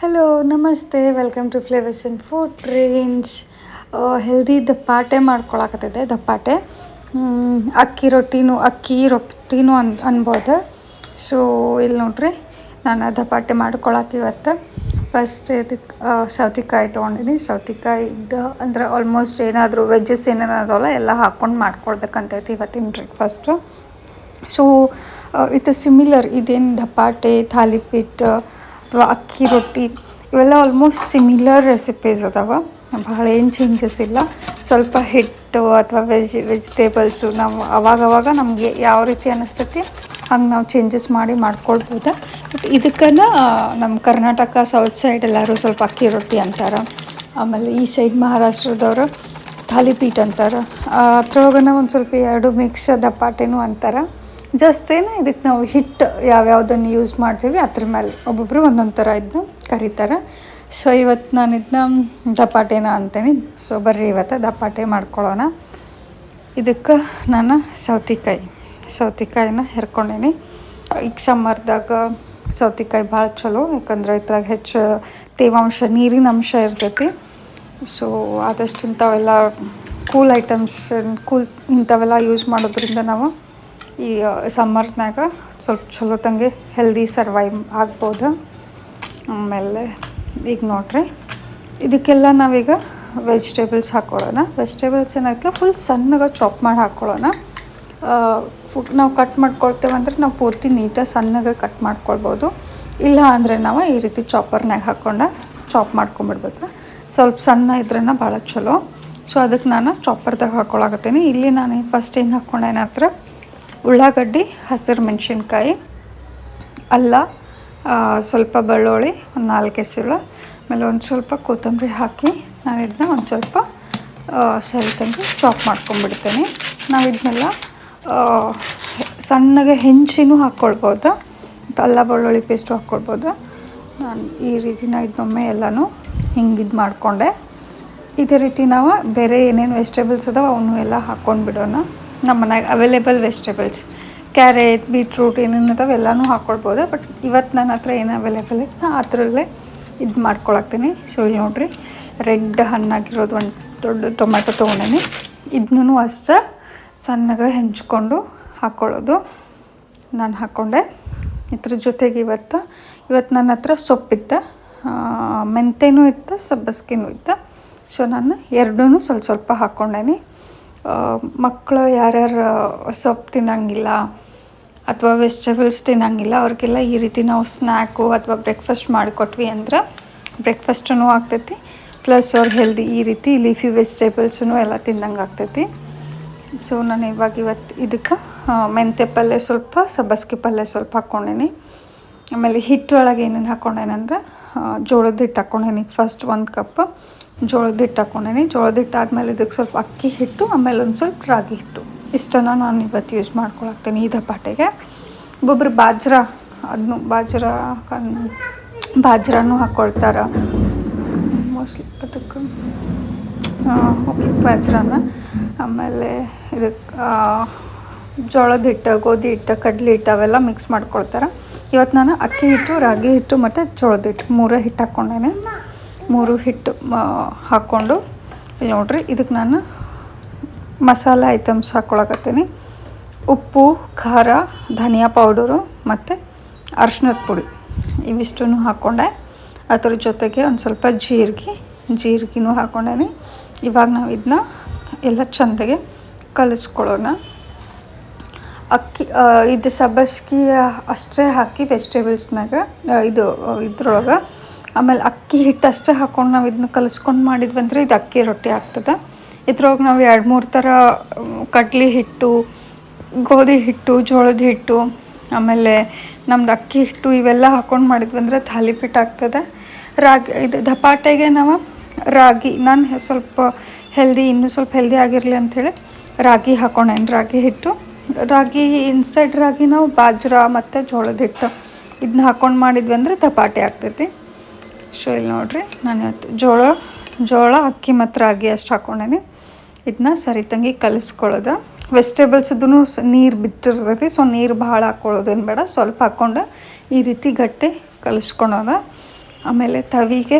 Hello ನಮಸ್ತೆ. Welcome to flavours and food range healthy ದಪ್ಪಾಟೆ ಮಾಡ್ಕೊಳಕತ್ತಿದೆ ದಪ್ಪಾಟೆ. ಅಕ್ಕಿ ರೊಟ್ಟಿನೂ ಅಕ್ಕಿ ರೊಟ್ಟಿನೂ ಅನ್, ಅನ್ಬೋದು. ಸೊ ಇಲ್ಲಿ ನೋಡ್ರಿ, ನಾನು ದಪ್ಪಾಟೆ ಮಾಡ್ಕೊಳಕ್ಕೆ ಇವತ್ತು. ಫಸ್ಟ್ ಇದಕ್ಕೆ ಸೌತೆಕಾಯಿ ತೊಗೊಂಡಿನಿ. ಇದ್ದ ಅಂದ್ರೆ ಆಲ್ಮೋಸ್ಟ್ ಏನಾದರೂ ವೆಜ್ಜಸ್ ಏನೇನು ಅದಾವಲ್ಲ, ಎಲ್ಲ ಹಾಕ್ಕೊಂಡು ಮಾಡ್ಕೊಳ್ಬೇಕಂತೈತಿ ಇವತ್ತಿನ ಬ್ರೇಕ್ಫಾಸ್ಟು ಸೊ ಇದು ಸಿಮಿಲರ್ ಇದೇನು ದಪ್ಪಾಟೆ ಥಾಲಿಪೀಠ ಅಥವಾ ಅಕ್ಕಿ ರೊಟ್ಟಿ, ಇವೆಲ್ಲ ಆಲ್ಮೋಸ್ಟ್ ಸಿಮಿಲರ್ ರೆಸಿಪೀಸ್ ಅದಾವ. ಭಾಳ ಏನು ಚೇಂಜಸ್ ಇಲ್ಲ. ಸ್ವಲ್ಪ ಹಿಟ್ಟು ಅಥವಾ ವೆಜ್ ವೆಜಿಟೇಬಲ್ಸು ನಾವು ಅವಾಗವಾಗ ನಮಗೆ ಯಾವ ರೀತಿ ಅನ್ನಿಸ್ತೈತಿ ಹಂಗೆ ನಾವು ಚೇಂಜಸ್ ಮಾಡಿ ಮಾಡ್ಕೊಳ್ಬೋದು. ಬಟ್ ಇದಕ್ಕನ ನಮ್ಮ ಕರ್ನಾಟಕ ಸೌತ್ ಸೈಡ್ ಎಲ್ಲರೂ ಸ್ವಲ್ಪ ಅಕ್ಕಿ ರೊಟ್ಟಿ ಅಂತಾರೆ. ಆಮೇಲೆ ಈ ಸೈಡ್ ಮಹಾರಾಷ್ಟ್ರದವರು ಥಾಲಿಪೀಠ ಅಂತಾರೆ. ಅದ್ರೊಳಗನ ಒಂದು ಸ್ವಲ್ಪ ಎರಡು ಮಿಕ್ಸ್ ದಪಾಟೆನೂ ಅಂತಾರೆ. ಜಸ್ಟ್ ಏನು ಇದಕ್ಕೆ ನಾವು ಹಿಟ್ಟು ಯಾವ್ಯಾವುದನ್ನು ಯೂಸ್ ಮಾಡ್ತೀವಿ, ಅದ್ರ ಮೇಲೆ ಒಬ್ಬೊಬ್ಬರು ಒಂದೊಂದು ಥರ ಇದನ್ನ ಕರೀತಾರೆ. ಸೊ ಇವತ್ತು ನಾನು ಇದನ್ನ ದಪಾಟೆನ ಅಂತೇನೆ. ಸೊ ಬರ್ರಿ ಇವತ್ತು ದಪಾಟೆ ಮಾಡ್ಕೊಳ್ಳೋಣ ಇದಕ್ಕೆ ನಾನು ಸೌತಿಕಾಯಿ, ಸೌತೆಕಾಯಿನ ಹೆರ್ಕೊಂಡೇನಿ. ಈಗ ಸಮ್ಮರ್ದಾಗ ಸೌತೆಕಾಯಿ ಭಾಳ ಚಲೋ, ಯಾಕಂದ್ರೆ ಇದ್ರಾಗ ಹೆಚ್ಚು ತೇವಾಂಶ, ನೀರಿನ ಅಂಶ ಇರ್ತೈತಿ. ಸೊ ಆದಷ್ಟು ಇಂಥವೆಲ್ಲ ಕೂಲ್ ಐಟಮ್ಸ್ ಕೂಲ್ ಇಂಥವೆಲ್ಲ ಯೂಸ್ ಮಾಡೋದ್ರಿಂದ ನಾವು ಈ ಸಮ್ಮರ್ನಾಗ ಸ್ವಲ್ಪ ಚಲೋ ತಂಗೆ ಹೆಲ್ದಿ ಸರ್ವೈವ್ ಆಗ್ಬೋದು. ಆಮೇಲೆ ಈಗ ನೋಡ್ರಿ, ಇದಕ್ಕೆಲ್ಲ ನಾವೀಗ ವೆಜಿಟೇಬಲ್ಸ್ ಹಾಕ್ಕೊಳ್ಳೋಣ ವೆಜಿಟೇಬಲ್ಸ್ ಏನಾಯ್ತು ಫುಲ್ ಸಣ್ಣಗೆ ಚಾಪ್ ಮಾಡಿ ಹಾಕ್ಕೊಳ್ಳೋಣ ಫುಡ್ ನಾವು ಕಟ್ ಮಾಡ್ಕೊಳ್ತೇವೆ ಅಂದ್ರೆ ನಾವು ಪೂರ್ತಿ ನೀಟಾಗಿ ಸಣ್ಣಗೆ ಕಟ್ ಮಾಡ್ಕೊಳ್ಬೋದು. ಇಲ್ಲ ಅಂದರೆ ನಾವು ಈ ರೀತಿ ಚಾಪರ್ನಾಗ ಹಾಕ್ಕೊಂಡು ಚಾಪ್ ಮಾಡ್ಕೊಂಬಿಡ್ಬೇಕು ಸ್ವಲ್ಪ ಸಣ್ಣ ಇದ್ರನ್ನ ಭಾಳ ಚಲೋ. ಸೊ ಅದಕ್ಕೆ ನಾನು ಚಾಪರ್ದಾಗ ಹಾಕ್ಕೊಳಕತ್ತೀನಿ ಇಲ್ಲಿ ನಾನು ಫಸ್ಟ್ ಏನು ಹಾಕ್ಕೊಂಡೆ ಹತ್ರ ಉಳ್ಳಾಗಡ್ಡಿ, ಹಸಿರು ಮೆಣಸಿನ್ಕಾಯಿ, ಅಲ್ಲ ಸ್ವಲ್ಪ ಬೆಳ್ಳುಳ್ಳಿ, ಒಂದು ನಾಲ್ಕು ಎಸಳು ಆಮೇಲೆ ಒಂದು ಸ್ವಲ್ಪ ಕೊತ್ತಂಬರಿ ಹಾಕಿ ನಾನು ಇದನ್ನ ಒಂದು ಸ್ವಲ್ಪ ಸರಿ ತಂದು ಚಾಪ್ ಮಾಡ್ಕೊಂಡ್ಬಿಡ್ತೇನೆ. ನಾವು ಇದನ್ನೆಲ್ಲ ಸಣ್ಣಗೆ ಹೆಂಚಿನೂ ಹಾಕ್ಕೊಳ್ಬೋದು ಅಲ್ಲ ಬೆಳ್ಳುಳ್ಳಿ ಪೇಸ್ಟು ಹಾಕ್ಕೊಳ್ಬೋದು ನಾನು ಈ ರೀತಿ ನಾ ಇದನ್ನೊಮ್ಮೆ ಎಲ್ಲನೂ ಹಿಂಗೆ ಇದು ಮಾಡಿಕೊಂಡೆ. ಇದೇ ರೀತಿ ನಾವು ಬೇರೆ ಏನೇನು ವೆಜಿಟೇಬಲ್ಸ್ ಅದಾವ ಅವನ್ನೂ ಎಲ್ಲ ಹಾಕ್ಕೊಂಡು ಬಿಡೋಣ ನಮ್ಮ ಮನೆಗೆ ಅವೈಲೇಬಲ್ ವೆಜಿಟೇಬಲ್ಸ್ ಕ್ಯಾರೆಟ್ ಬೀಟ್ರೂಟ್ ಏನೇನು ಇದಾವೆ ಎಲ್ಲನೂ ಹಾಕ್ಕೊಳ್ಬೋದು ಬಟ್ ಇವತ್ತು ನನ್ನ ಹತ್ರ ಏನು ಅವೈಲೇಬಲ್ ಇತ್ತು ನಾ ಅದರಲ್ಲೇ ಇದು ಮಾಡ್ಕೊಳಕ್ತೀನಿ. ಸೊ ಇಲ್ಲಿ ನೋಡಿರಿ, ರೆಡ್ ಹಣ್ಣಾಗಿರೋದು ಒಂದು ದೊಡ್ಡ ಟೊಮೆಟೊ ತೊಗೊಂಡೇನಿ. ಇದನ್ನೂ ಅಷ್ಟೇ ಸಣ್ಣಗೆ ಹೆಂಚ್ಕೊಂಡು ಹಾಕ್ಕೊಳ್ಳೋದು ನಾನು ಹಾಕ್ಕೊಂಡೆ ಇದ್ರ ಜೊತೆಗೆ ಇವತ್ತು ಇವತ್ತು ನನ್ನ ಹತ್ರ ಸೊಪ್ಪಿತ್ತು. ಮೆಂತೆನೂ ಇತ್ತು, ಸಬ್ಬಸ್ಗಿನೂ ಇತ್ತು. ಸೊ ನಾನು ಎರಡೂ ಸ್ವಲ್ಪ ಸ್ವಲ್ಪ ಹಾಕ್ಕೊಂಡೇನಿ ಮಕ್ಕಳು ಯಾರ್ಯಾರು ಸೊಪ್ಪು ತಿನ್ನಂಗಿಲ್ಲ ಅಥವಾ ವೆಜಿಟೇಬಲ್ಸ್ ತಿನ್ನಂಗಿಲ್ಲ, ಅವ್ರಿಗೆಲ್ಲ ಈ ರೀತಿ ನಾವು ಸ್ನ್ಯಾಕು ಅಥವಾ ಬ್ರೇಕ್ಫಾಸ್ಟ್ ಮಾಡಿಕೊಟ್ವಿ ಅಂದ್ರೆ ಬ್ರೇಕ್ಫಾಸ್ಟೂ ಆಗ್ತೈತಿ. ಪ್ಲಸ್ ಅವ್ರು ಹೆಲ್ದಿ ಈ ರೀತಿ ಲೀಫಿ ವೆಜಿಟೇಬಲ್ಸೂ ಎಲ್ಲ ತಿಂದಂಗೆ ಆಗ್ತೈತಿ. ಸೊ ನಾನು ಇವಾಗ ಇವತ್ತು ಇದಕ್ಕೆ ಮೆಂತ್ಯ ಪಲ್ಯ ಸ್ವಲ್ಪ, ಸಬ್ಬಸ್ಗೆ ಪಲ್ಯ ಸ್ವಲ್ಪ ಹಾಕ್ಕೊಂಡೇನಿ. ಆಮೇಲೆ ಹಿಟ್ಟು ಒಳಗೆ ಏನೇನು ಹಾಕ್ಕೊಂಡೇನಂದ್ರೆ ಜೋಳದ ಹಿಟ್ಟು ಹಾಕ್ಕೊಂಡೇನಿ. ಫಸ್ಟ್ ಒಂದು ಕಪ್ ಜೋಳದ ಹಿಟ್ಟು ಹಾಕ್ಕೊಂಡೇನಿ. ಜೋಳದ ಹಿಟ್ಟು ಆದಮೇಲೆ ಇದಕ್ಕೆ ಸ್ವಲ್ಪ ಅಕ್ಕಿ ಹಿಟ್ಟು, ಆಮೇಲೆ ಒಂದು ಸ್ವಲ್ಪ ರಾಗಿ ಹಿಟ್ಟು. ಇಷ್ಟನ್ನು ನಾನು ಇವತ್ತು ಯೂಸ್ ಮಾಡ್ಕೊಳಕ್ತೀನಿ ಈ ದಪಾಟೆಗೆ ಒಬ್ಬೊಬ್ರು ಬಾಜ್ರ ಅದನ್ನು ಬಾಜ್ರ ಬಾಜ್ರನೂ ಹಾಕ್ಕೊಳ್ತಾರೆ ಮೋಸ್ಟ್ಲಿ ಅದಕ್ಕೆ ಓಕೆ ಬಾಜ್ರಾನ. ಆಮೇಲೆ ಇದಕ್ಕೆ ಜೋಳದ ಹಿಟ್ಟು, ಗೋಧಿ ಹಿಟ್ಟು, ಕಡಲೆ ಹಿಟ್ಟು ಅವೆಲ್ಲ ಮಿಕ್ಸ್ ಮಾಡ್ಕೊಳ್ತಾರೆ. ಇವತ್ತು ನಾನು ಅಕ್ಕಿ ಹಿಟ್ಟು, ರಾಗಿ ಹಿಟ್ಟು ಮತ್ತು ಜೋಳದ ಹಿಟ್ಟು ಮೂರೇ ಹಿಟ್ಟು ಹಾಕ್ಕೊಂಡೇನೆ. ಮೂರು ಹಿಟ್ಟು ಹಾಕ್ಕೊಂಡು, ಇಲ್ಲಿ ನೋಡ್ರಿ, ಇದಕ್ಕೆ ನಾನು ಮಸಾಲೆ ಐಟಮ್ಸ್ ಹಾಕ್ಕೊಳಕತ್ತೀನಿ. ಉಪ್ಪು, ಖಾರ, ಧನಿಯಾ ಪೌಡರು ಮತ್ತು ಅರ್ಶಿನದ ಪುಡಿ. ಇವಿಷ್ಟು ಹಾಕ್ಕೊಂಡೆ. ಅದ್ರ ಜೊತೆಗೆ ಒಂದು ಸ್ವಲ್ಪ ಜೀರಿಗೆ, ಜೀರಿಗೆನೂ ಹಾಕ್ಕೊಂಡೇನಿ. ಇವಾಗ ನಾವು ಇದನ್ನ ಎಲ್ಲ ಚೆಂದಾಗೆ ಕಲಿಸ್ಕೊಳ್ಳೋಣ. ಅಕ್ಕಿ ಇದು ಸಬ್ಬಸ್ಗೆ ಅಷ್ಟೇ ಹಾಕಿ ವೆಜಿಟೇಬಲ್ಸ್ನಾಗ ಇದು ಇದ್ರೊಳಗೆ ಆಮೇಲೆ ಅಕ್ಕಿ ಹಿಟ್ಟು ಅಷ್ಟೇ ಹಾಕ್ಕೊಂಡು ನಾವು ಇದನ್ನ ಕಲಿಸ್ಕೊಂಡು ಮಾಡಿದ್ವಿ ಅಂದರೆ ಇದು ಅಕ್ಕಿ ರೊಟ್ಟಿ ಆಗ್ತದೆ. ಇದ್ರೊಳಗೆ ನಾವು ಎರಡು ಮೂರು ಥರ ಕಡ್ಲಿ ಹಿಟ್ಟು, ಗೋಧಿ ಹಿಟ್ಟು, ಜೋಳದ ಹಿಟ್ಟು, ಆಮೇಲೆ ನಮ್ದು ಅಕ್ಕಿ ಹಿಟ್ಟು ಇವೆಲ್ಲ ಹಾಕ್ಕೊಂಡು ಮಾಡಿದ್ವಿ ಅಂದರೆ ಥಾಲಿಪಿಟ್ಟು ಆಗ್ತದೆ. ರಾಗಿ, ಇದು ಧಪಾಟೆಗೆ ನಾವು ರಾಗಿ, ನಾನು ಸ್ವಲ್ಪ ಹೆಲ್ದಿ ಇನ್ನೂ ಸ್ವಲ್ಪ ಹೆಲ್ದಿ ಆಗಿರಲಿ ಅಂಥೇಳಿ ರಾಗಿ ಹಾಕೊಂಡೇನು ರಾಗಿ ಹಿಟ್ಟು. ರಾಗಿ ಇನ್ಸ್ಟೆಡ್ ರಾಗಿ ನಾವು ಬಾಜ್ರ ಮತ್ತು ಜೋಳದ ಹಿಟ್ಟು ಇದನ್ನ ಹಾಕ್ಕೊಂಡು ಮಾಡಿದ್ವಿ ಅಂದರೆ ಧಪಾಟೆ ಆಗ್ತೈತಿ. ಸೊ ಇಲ್ಲಿ ನೋಡ್ರಿ. ನಾನು ಇವತ್ತು ಜೋಳ ಜೋಳ ಅಕ್ಕಿ ಮತ್ತು ರಾಗಿ ಅಷ್ಟು ಹಾಕ್ಕೊಂಡೇನೆ ಇದನ್ನ ಸರಿ ತಂಗಿ ಕಲಿಸ್ಕೊಳ್ಳೋದು. ವೆಜಿಟೇಬಲ್ಸ್ದು ನೀರು ಬಿಟ್ಟಿರ್ತೈತಿ ಸೊ ನೀರು ಭಾಳ ಹಾಕ್ಕೊಳ್ಳೋದೇನು ಬೇಡ. ಸ್ವಲ್ಪ ಹಾಕ್ಕೊಂಡು ಈ ರೀತಿ ಗಟ್ಟಿ ಕಲಿಸ್ಕೊಳೋದ. ಆಮೇಲೆ ತವಿಗೆ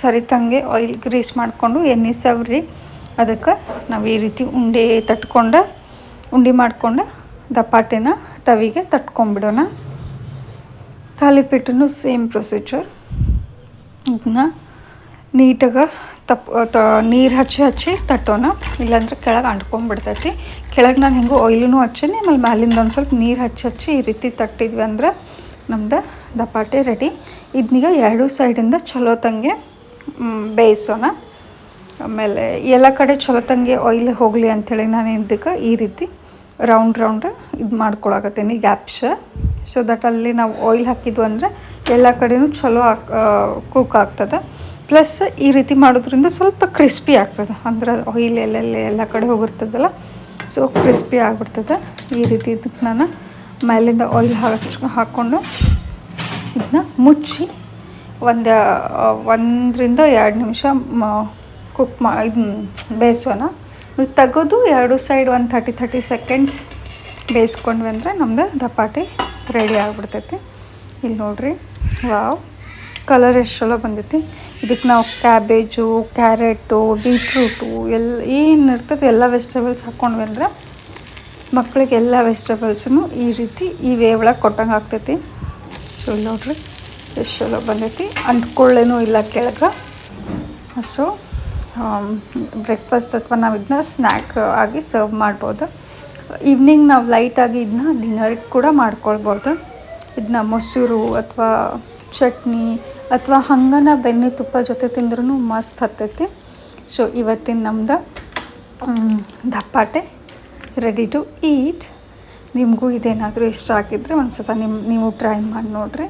ಸರಿತಂಗೆ ಆಯಿಲ್ ಗ್ರೀಸ್ ಮಾಡಿಕೊಂಡು ಎಣ್ಣೆ ಸವ್ರಿ. ಅದಕ್ಕೆ ನಾವು ಈ ರೀತಿ ಉಂಡೆ ತಟ್ಕೊಂಡು, ಉಂಡೆ ಮಾಡಿಕೊಂಡು ದಪ್ಪಾಟೆನ ತವಿಗೆ ತಟ್ಕೊಂಡ್ಬಿಡೋಣ. ತಾಲಿಪೀಠನು ಸೇಮ್ ಪ್ರೊಸೀಜರ್ ಇದನ್ನ ನೀಟಾಗಿ ತಪ್ ತ ನೀರು ಹಚ್ಚಿ ಹಚ್ಚಿ ತಟ್ಟೋಣ. ಇಲ್ಲಾಂದ್ರೆ ಕೆಳಗೆ ಅಂಟ್ಕೊಂಡ್ಬಿಡ್ತೈತಿ ಕೆಳಗೆ ನಾನು ಹೆಂಗೋ ಆಯಿಲೂ ಹಚ್ಚೀನಿ, ಆಮೇಲೆ ಮ್ಯಾಲಿಂದ ಒಂದು ಸ್ವಲ್ಪ ನೀರು ಹಚ್ಚಿ ಹಚ್ಚಿ ಈ ರೀತಿ ತಟ್ಟಿದ್ವಿ ಅಂದ್ರೆ ನಮ್ದು ದಪಾಟೆ ರೆಡಿ ಇದನ್ನೀಗ ಎರಡೂ ಸೈಡಿಂದ ಚಲೋ ತಂಗೆ ಬೇಯಿಸೋಣ. ಆಮೇಲೆ ಎಲ್ಲ ಕಡೆ ಚಲೋ ತಂಗೆ ಆಯಿಲ್ ಹೋಗಲಿ ಅಂಥೇಳಿ ನಾನು ಇದಕ್ಕೆ ಈ ರೀತಿ ರೌಂಡ್ ರೌಂಡ್ ಇದು ಮಾಡ್ಕೊಳಕತ್ತೀನಿ ಗ್ಯಾಪ್ಸ್ ಸೊ ದಟ್ ಅಲ್ಲಿ ನಾವು ಆಯಿಲ್ ಹಾಕಿದ್ವು ಅಂದರೆ ಎಲ್ಲ ಕಡೆಯೂ ಚಲೋ ಕುಕ್ ಆಗ್ತದೆ. ಪ್ಲಸ್ ಈ ರೀತಿ ಮಾಡೋದ್ರಿಂದ ಸ್ವಲ್ಪ ಕ್ರಿಸ್ಪಿ ಆಗ್ತದೆ. ಅಂದ್ರೆ ಆಯಿಲ್ ಎಲ್ಲೆಲ್ಲಿ ಎಲ್ಲ ಕಡೆ ಹೋಗಿರ್ತದಲ್ಲ ಸೊ ಕ್ರಿಸ್ಪಿ ಆಗಿಬಿಡ್ತದೆ. ಈ ರೀತಿ ಇದಕ್ಕೆ ನಾನು ಮೇಲಿಂದ ಆಯಿಲ್ ಹಚ್ ಹಾಕ್ಕೊಂಡು ಇದನ್ನ ಮುಚ್ಚಿ ಒಂದು ಒಂದರಿಂದ ಎರಡು ನಿಮಿಷ ಕುಕ್ ಮಾ, ಇದು, ಬೇಯಿಸೋಣ. ಇದು ತೆಗೆದು ಎರಡು ಸೈಡ್ ಒಂದು ಥರ್ಟಿ ಥರ್ಟಿ ಸೆಕೆಂಡ್ಸ್ ಬೇಯಿಸ್ಕೊಂಡ್ವಿ ಅಂದರೆ ನಮ್ದು ದಪಾಟಿ ರೆಡಿ ಆಗಿಬಿಡ್ತೈತಿ. ಇಲ್ಲಿ ನೋಡ್ರಿ. ವಾವ್. ಕಲರ್ ಎಷ್ಟು ಚಲೋ ಬಂದೈತಿ. ಇದಕ್ಕೆ ನಾವು ಕ್ಯಾಬೇಜು ಕ್ಯಾರೆಟು ಬೀಟ್ರೂಟು ಎಲ್ಲ ಏನು ಇರ್ತದೆ ಎಲ್ಲ ವೆಜಿಟೇಬಲ್ಸ್ ಹಾಕ್ಕೊಂಡ್ವಿ ಅಂದ್ರೆ ಮಕ್ಕಳಿಗೆ ಎಲ್ಲ ವೆಜಿಟೇಬಲ್ಸೂ ಈ ರೀತಿ ಈ ವೇ ಒಳಗೆ ಕೊಟ್ಟಂಗೆ ಆಗ್ತೈತಿ. ಸೊ ಇಲ್ಲಿ ನೋಡ್ರಿ. ಎಷ್ಟು ಚಲೋ ಬಂದೈತಿ. ಅಂಟ್ಕೊಳ್ಳೇನೂ ಇಲ್ಲ ಕೆಳಗೆ. ಸೊ ಬ್ರೇಕ್ಫಾಸ್ಟ್ ಅಥವಾ ನಾವು ಇದನ್ನ ಸ್ನ್ಯಾಕ್ ಆಗಿ ಸರ್ವ್ ಮಾಡ್ಬೋದು. ಈವ್ನಿಂಗ್ ನಾವು ಲೈಟಾಗಿ ಇದನ್ನ ಡಿನ್ನರಿಗೆ ಕೂಡ ಮಾಡ್ಕೊಳ್ಬೋದು. ಇದನ್ನ ಮೊಸರು ಅಥವಾ ಚಟ್ನಿ ಅಥವಾ ಹಂಗನ ಬೆಣ್ಣೆ ತುಪ್ಪ ಜೊತೆ ತಿಂದ್ರೂ ಮಸ್ತ್ ಹತ್ತೈತಿ. ಸೊ ಇವತ್ತಿನ ನಮ್ದು ದಪ್ಪಾಟೆ ರೆಡಿ ಟು ಈಟ್ ನಿಮಗೂ ಇದೇನಾದರೂ ಇಷ್ಟ ಆಗಿದ್ದರೆ ಒಂದು ಸ್ವಲ್ಪ ನಿಮ್ಮ ನೀವು ಟ್ರೈ ಮಾಡಿ ನೋಡಿರಿ.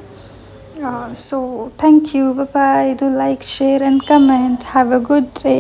ಸೊ ಥ್ಯಾಂಕ್ ಯು ಬಾಯ್ ಇದು like share and comment have a good day